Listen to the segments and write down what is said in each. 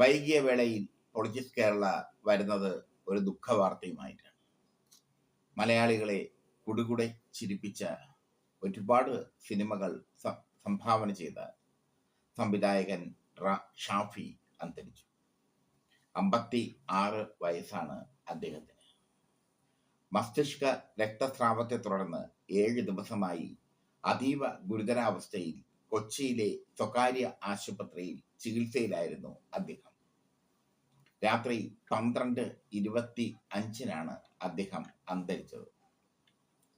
വൈകിയ വേളയിൽ പൊളിറ്റിക്സ് കേരള വരുന്നത് ഒരു ദുഃഖ വാർത്തയുമായിട്ടാണ് മലയാളികളെ കുടുകുടെ ചിരിപ്പിച്ച ഒരുപാട് സിനിമകൾ സംഭാവന ചെയ്ത സംവിധായകൻ ഷാഫി അന്തരിച്ചു. അമ്പത്തി ആറ് വയസ്സാണ് അദ്ദേഹത്തിന്. മസ്തിഷ്ക രക്തസ്രാവത്തെ തുടർന്ന് ഏഴ് ദിവസമായി അതീവ ഗുരുതരാവസ്ഥയിൽ കൊച്ചിയിലെ സ്വകാര്യ ആശുപത്രിയിൽ ചികിത്സയിലായിരുന്നു അദ്ദേഹം. രാത്രി പന്ത്രണ്ട് ഇരുപത്തി അഞ്ചിനാണ് അദ്ദേഹം അന്തരിച്ചത്.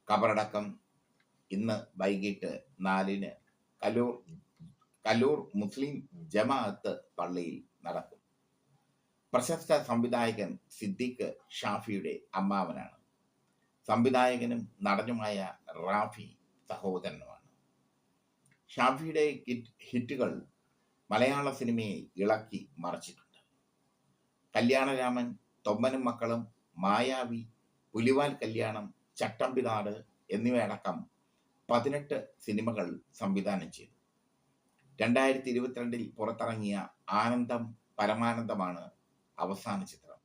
കബറടക്കം ഇന്ന് വൈകിട്ട് നാലിന് കലൂർ കലൂർ മുസ്ലിം ജമാഅത്ത് പള്ളിയിൽ നടക്കും. പ്രശസ്ത സംവിധായകൻ സിദ്ദിഖ് ഷാഫിയുടെ അമ്മാവനാണ്. സംവിധായകനും നടനുമായ റാഫി സഹോദരനുമാണ്. ഷാഫിയുടെ ഹിറ്റ് ഹിറ്റുകൾ മലയാള സിനിമയെ ഇളക്കി മറിച്ചിട്ടുണ്ട്. കല്യാണരാമൻ തൊമ്മനും മക്കളും മായാവി പുലിവാൽ കല്യാണം ചട്ടമ്പിനാട് എന്നിവയടക്കം പതിനെട്ട് സിനിമകൾ സംവിധാനം ചെയ്തു. രണ്ടായിരത്തി ഇരുപത്തിരണ്ടിൽ പുറത്തിറങ്ങിയ ആനന്ദം പരമാനന്ദമാണ് അവസാന ചിത്രം.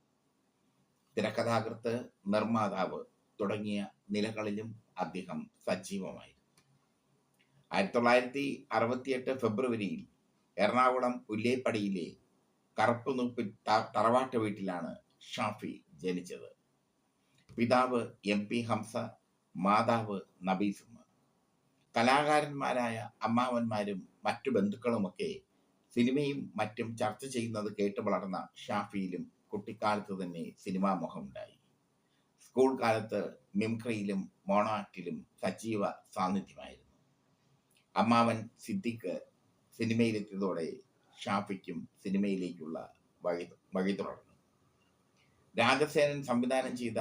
തിരക്കഥാകൃത്ത് നിർമ്മാതാവ് തുടങ്ങിയ നിലകളിലും അദ്ദേഹം സജീവമായി ആയിരത്തി തൊള്ളായിരത്തി അറുപത്തിയെട്ട് ഫെബ്രുവരിയിൽ എറണാകുളം പുല്ലേപ്പടിയിലെ കറുപ്പുനൂപ്പിൽ ത- തറവാട്ട് വീട്ടിലാണ് ഷാഫി ജനിച്ചത്. പിതാവ് എം പി ഹംസ മാതാവ് നബീസുമ്മ കലാകാരന്മാരായ അമ്മാവന്മാരും മറ്റു ബന്ധുക്കളുമൊക്കെ സിനിമയും മറ്റും ചർച്ച ചെയ്യുന്നത് കേട്ട് വളർന്ന ഷാഫിയിലും കുട്ടിക്കാലത്ത് തന്നെ സിനിമാ മുഖമുണ്ടായി സ്കൂൾ കാലത്ത് മിംക്രയിലും മോണോ സജീവ സാന്നിധ്യമായിരുന്നു. അമ്മാവൻ സിദ്ദിഖ് സിനിമയിലെത്തിയതോടെ ഷാഫിക്കും സിനിമയിലേക്കുള്ള വഴി വഴി തുറന്നു രാജസേനൻ സംവിധാനം ചെയ്ത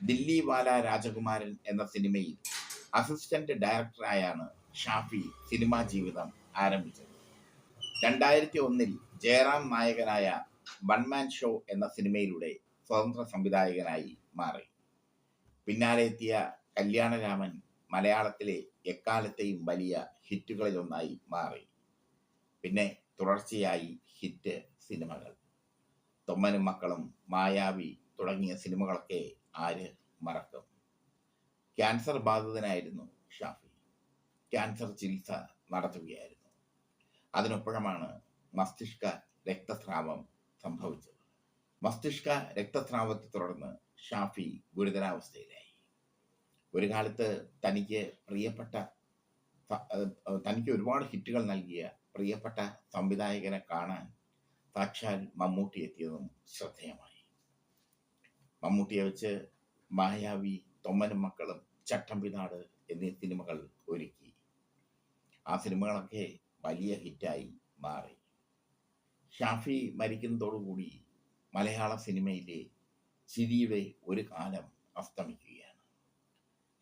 ദില്ലി വാല രാജകുമാരൻ എന്ന സിനിമയിൽ അസിസ്റ്റന്റ് ഡയറക്ടറായാണ് ഷാഫി സിനിമാ ജീവിതം ആരംഭിച്ചത്. രണ്ടായിരത്തി ഒന്നിൽ ജയറാം നായകനായ വൺമാൻ ഷോ എന്ന സിനിമയിലൂടെ സ്വതന്ത്ര സംവിധായകനായി മാറി. പിന്നാലെ എത്തിയ കല്യാണരാമൻ മലയാളത്തിലെ എക്കാലത്തെയും വലിയ ഹിറ്റുകളിലൊന്നായി മാറി. പിന്നെ തുടർച്ചയായി ഹിറ്റ് സിനിമകൾ. തൊമ്മനും മക്കളും മായാവി തുടങ്ങിയ സിനിമകളൊക്കെ ആര് മറക്കും? ക്യാൻസർ ബാധിതനായിരുന്നു ഷാഫി. ക്യാൻസർ ചികിത്സ നടത്തുകയായിരുന്നു. അതിനൊപ്പഴമാണ് മസ്തിഷ്ക രക്തസ്രാവം സംഭവിച്ചത്. മസ്തിഷ്ക രക്തസ്രാവത്തെ തുടർന്ന് ഷാഫി ഗുരുതരാവസ്ഥയിലായി. ഒരു കാലത്ത് തനിക്ക് പ്രിയപ്പെട്ട തനിക്ക് ഒരുപാട് ഹിറ്റുകൾ നൽകിയ പ്രിയപ്പെട്ട സംവിധായകനെ കാണാൻ സാക്ഷാൽ മമ്മൂട്ടി എത്തിയതും ശ്രദ്ധേയമായി. മമ്മൂട്ടിയെ വെച്ച് മായാവി തൊമ്മനും മക്കളും ചട്ടമ്പിനാട് എന്നീ സിനിമകൾ ഒരുക്കി. ആ സിനിമകളൊക്കെ വലിയ ഹിറ്റായി മാറി. ഷാഫി മരിക്കുന്നതോടുകൂടി മലയാള സിനിമയിലെ ചിരിയുടെ ഒരു കാലം അസ്തമിക്കുകയാണ്.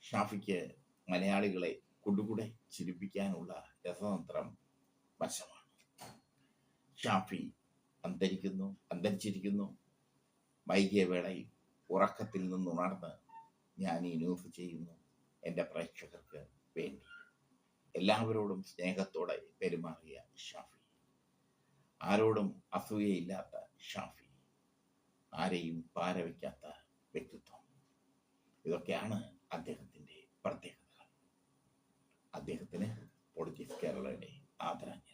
ഷാഫിക്ക് മലയാളികളെ കുടുകുടെ ചിരിപ്പിക്കാനുള്ള രസതന്ത്രം വശമാണ് ഷാഫി അന്തരിക്കുന്നു അന്തരിച്ചിരിക്കുന്നു. വൈകിയ വേളയിൽ ഉറക്കത്തിൽ നിന്നുണർന്ന് ഞാൻ ഈ ന്യൂസ് ചെയ്യുന്നു. എന്റെ പ്രേക്ഷകർക്ക് വേണ്ടി. എല്ലാവരോടും സ്നേഹത്തോടെ പെരുമാറിയ ഷാഫി. ആരോടും അസൂയയില്ലാത്ത ഷാഫി. ആരെയും പാരവയ്ക്കാത്ത വ്യക്തിത്വം. ഇതൊക്കെയാണ് അദ്ദേഹത്തിന്റെ പ്രത്യേകതകൾ അദ്ദേഹത്തിന് പൊളിറ്റിക്സ് കേരളയുടെ ആദരാഞ്ജലി.